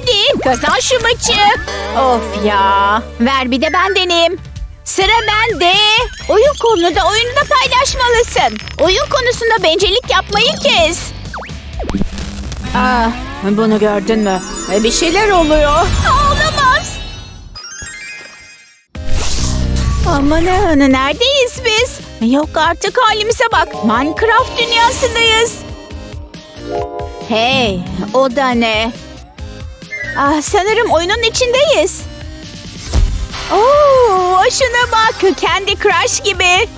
hadi kazan şu maçı. Of ya. Ver bir de ben deneyeyim. Sıra bende. Oyun konunu da oyunu da paylaşmalısın. Oyun konusunda bencillik yapmayı kes. Aa, bunu gördün mü? E, Bir şeyler oluyor. Olamaz. Amanın neredeyiz biz? Yok artık halimize bak. Minecraft dünyasındayız. Hey o da ne? Ah, sanırım oyunun içindeyiz. Oo, şuna bak. Candy Crush gibi.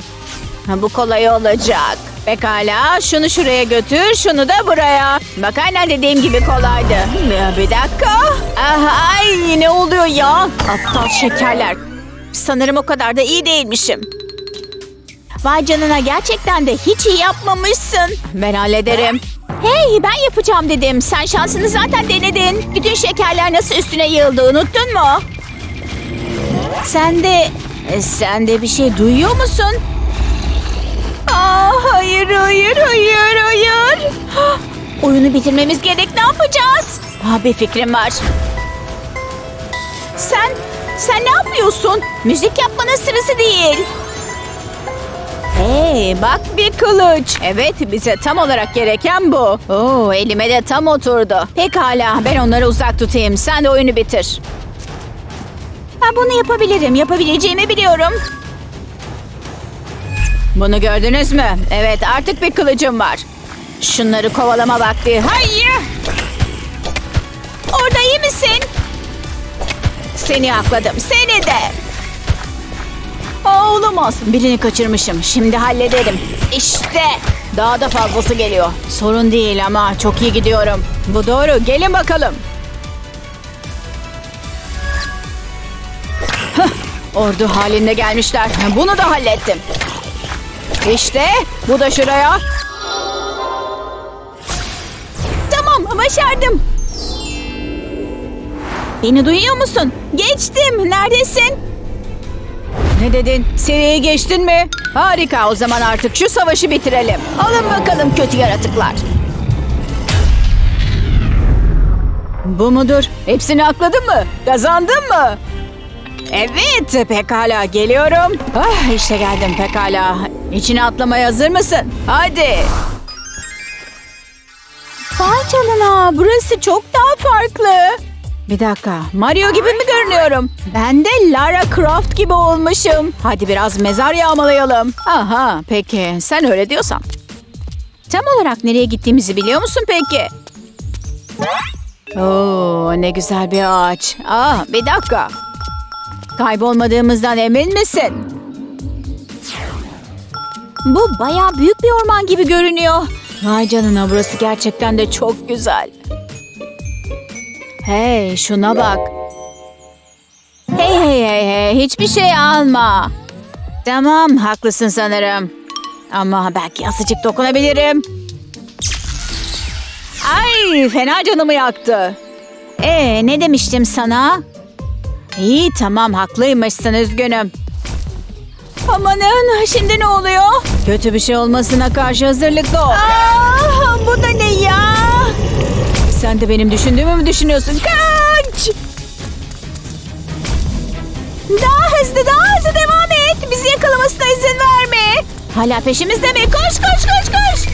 Ha, bu kolay olacak. Pekala şunu şuraya götür şunu da buraya. Bak aynen dediğim gibi kolaydı. Bir dakika. Ah, ay ne oluyor ya? Aptal şekerler. Sanırım o kadar da iyi değilmişim. Vay canına gerçekten de hiç iyi yapmamışsın. Ben hallederim. Hey ben yapacağım dedim. Sen şansını zaten denedin. Bütün şekerler nasıl üstüne yığıldı unuttun mu? Sen de... e, Sen de bir şey duyuyor musun? Aa, hayır, hayır, hayır, hayır. Hah, Oyunu bitirmemiz gerek. Ne yapacağız? Aa, bir fikrim var. Sen, sen ne yapıyorsun? Müzik yapmanın sırası değil. Hey, bak bir kılıç. Evet, bize tam olarak gereken bu. Oo, elime de tam oturdu. Pekala, ben onları uzak tutayım. Sen de oyunu bitir. Ha, bunu yapabilirim. Yapabileceğimi biliyorum. Bunu gördünüz mü? Evet artık bir kılıcım var. Şunları kovalama vakti. Hayır! Orada iyi misin? Seni akladım. Seni de. Aa, olamaz. Birini kaçırmışım. Şimdi hallederim. İşte. Daha da fazlası geliyor. Sorun değil ama çok iyi gidiyorum. Bu doğru. Gelin bakalım. Ordu halinde gelmişler. Bunu da hallettim. İşte bu da şuraya. Tamam başardım. Beni duyuyor musun? Geçtim. Neredesin? Ne dedin? Seviyeyi geçtin mi? Harika o zaman artık şu savaşı bitirelim. Alın bakalım kötü yaratıklar. Bu mudur? Hepsini akladın mı? Kazandın mı? Evet, pekala geliyorum. Ah, işte geldim pekala. İçine atlamaya hazır mısın? Hadi. Vay canına, burası çok daha farklı. Bir dakika, Mario gibi mi görünüyorum? Ben de Lara Croft gibi olmuşum. Hadi biraz mezar yağmalayalım. Aha, peki, sen öyle diyorsan. Tam olarak nereye gittiğimizi biliyor musun peki? Oo, ne güzel bir ağaç. Aa, bir dakika. Kaybolmadığımızdan emin misin? Bu bayağı büyük bir orman gibi görünüyor. Vay canına burası gerçekten de çok güzel. Hey şuna bak. Hey hey hey hey hiçbir şey alma. Tamam haklısın sanırım. Ama belki azıcık dokunabilirim. Ay fena canımı yaktı. Ee ne demiştim sana? İyi tamam haklıymışsın üzgünüm. Amanın şimdi ne oluyor? Kötü bir şey olmasına karşı hazırlıklı ol. Aa, bu da ne ya? Sen de benim düşündüğümü mü düşünüyorsun? Kaç! Daha hızlı daha hızlı devam et. Bizi yakalamasına izin verme. Hala peşimizde mi? Koş koş koş koş.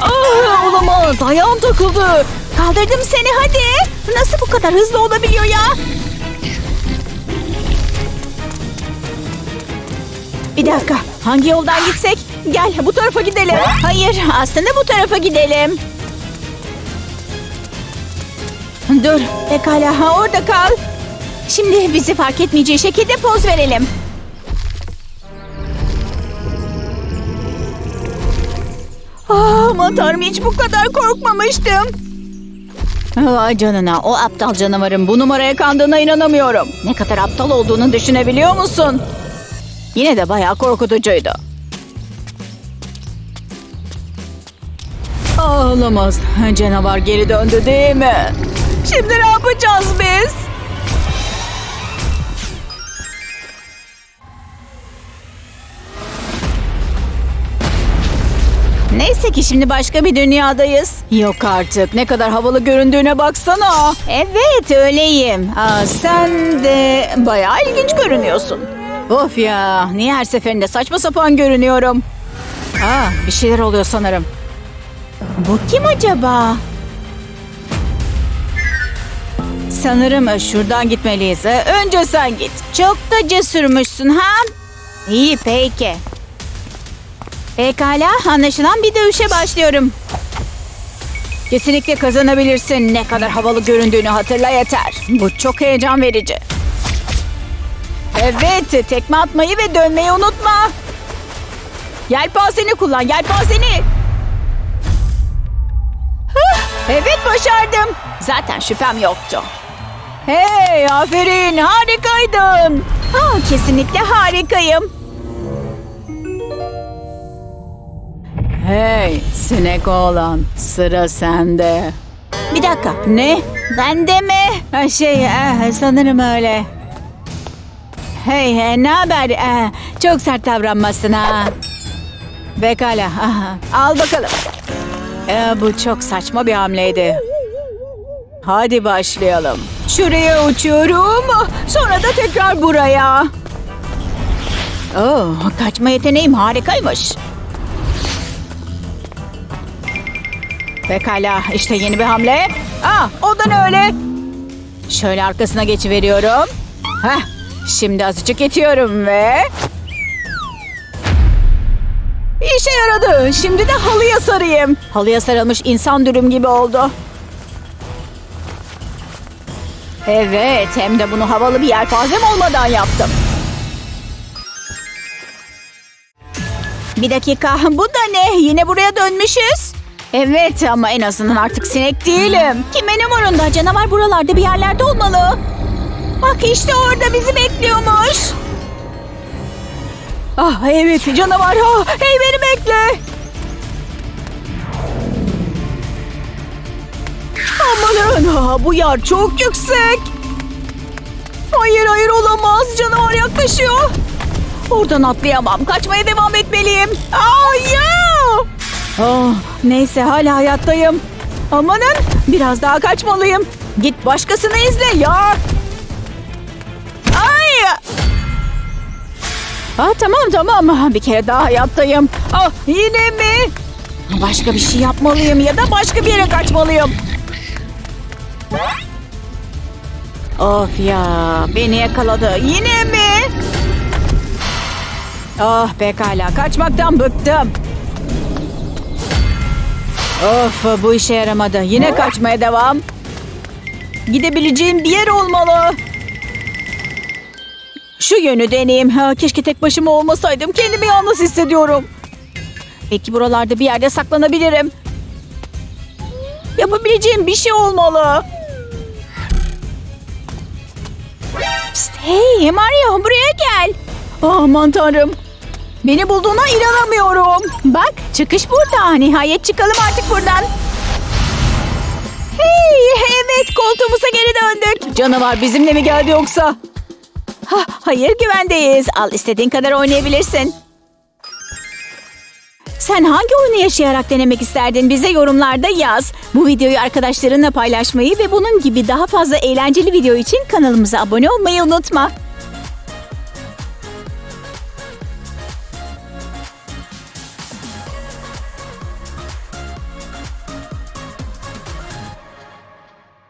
Aa, olamaz ayağım takıldı. Kaldırdım seni hadi. Nasıl bu kadar hızlı olabiliyor ya? Bir dakika. Hangi yoldan gitsek? Gel bu tarafa gidelim. Hayır aslında bu tarafa gidelim. Dur pekala orada kal. Şimdi bizi fark etmeyeceği şekilde poz verelim. Ah, aman tanrım hiç bu kadar korkmamıştım. Vay canına o aptal canavarın bu numaraya kandığına inanamıyorum. Ne kadar aptal olduğunu düşünebiliyor musun? Yine de bayağı korkutucuydu. Ağlamaz. Canavar geri döndü değil mi? Şimdi ne yapacağız biz? Ne Neyse ki şimdi başka bir dünyadayız. Yok artık ne kadar havalı göründüğüne baksana. Evet öyleyim. Aa, sen de bayağı ilginç görünüyorsun. Of ya niye her seferinde saçma sapan görünüyorum? Aa, bir şeyler oluyor sanırım. Bu kim acaba? Sanırım şuradan gitmeliyiz. E, Önce sen git. Çok da cesurmuşsun ha? İyi peki. Pekala anlaşılan bir dövüşe başlıyorum. Kesinlikle kazanabilirsin. Ne kadar havalı göründüğünü hatırla yeter. Bu çok heyecan verici. Evet tekme atmayı ve dönmeyi unutma. Yelpazeni kullan yelpazeni. Evet başardım. Zaten şüphem yoktu. Hey aferin harikaydın. Ha, kesinlikle harikayım. Hey sinek oğlan sıra sende. Bir dakika ne? Bende mi? Ha, şey eh, sanırım öyle. Hey eh, ne haber? Eh, çok sert davranmasın ha. Pekala aha, al bakalım. Eh, bu çok saçma bir hamleydi. Hadi başlayalım. Şuraya uçuyorum. Sonra da tekrar buraya. Oh, kaçma yeteneğim harikaymış. Pekala işte yeni bir hamle. Aa, o da ne öyle? Şöyle arkasına geçiveriyorum. Heh, şimdi azıcık itiyorum ve... İşe yaradı. Şimdi de halıya sarayım. Halıya sarılmış insan dürüm gibi oldu. Evet, hem de bunu havalı bir yelpazem olmadan yaptım. Bir dakika, bu da ne? Yine buraya dönmüşüz. Evet ama en azından artık sinek değilim. Kime ne umurunda? Canavar buralarda bir yerlerde olmalı. Bak işte orada bizi bekliyormuş. Ah evet canavar. Ah, hey beni bekle. Amanın ah, bu yer çok yüksek. Hayır hayır olamaz. Canavar yaklaşıyor. Oradan atlayamam. Kaçmaya devam etmeliyim. Hayır. Oh, neyse hala hayattayım. Amanın biraz daha kaçmalıyım. Git başkasını izle ya. Ay. Ah, tamam tamam bir kere daha hayattayım. Ah, yine mi? Başka bir şey yapmalıyım ya da başka bir yere kaçmalıyım. Of ya beni yakaladı. Yine mi? Ah pekala kaçmaktan bıktım. Of bu işe yaramadı. Yine kaçmaya devam. Gidebileceğim bir yer olmalı. Şu yönü deneyeyim. Ha, keşke tek başıma olmasaydım. Kendimi yalnız hissediyorum. Peki buralarda bir yerde saklanabilirim. Yapabileceğim bir şey olmalı. Hey Mario buraya gel. Aman tanrım. Beni bulduğuna inanamıyorum. Bak çıkış burada. Nihayet çıkalım artık buradan. Hey evet koltuğumuza geri döndük. Canavar bizimle mi geldi yoksa? Ha, hayır güvendeyiz. Al istediğin kadar oynayabilirsin. Sen hangi oyunu yaşayarak denemek isterdin? Bize yorumlarda yaz. Bu videoyu arkadaşlarınla paylaşmayı ve bunun gibi daha fazla eğlenceli video için kanalımıza abone olmayı unutma.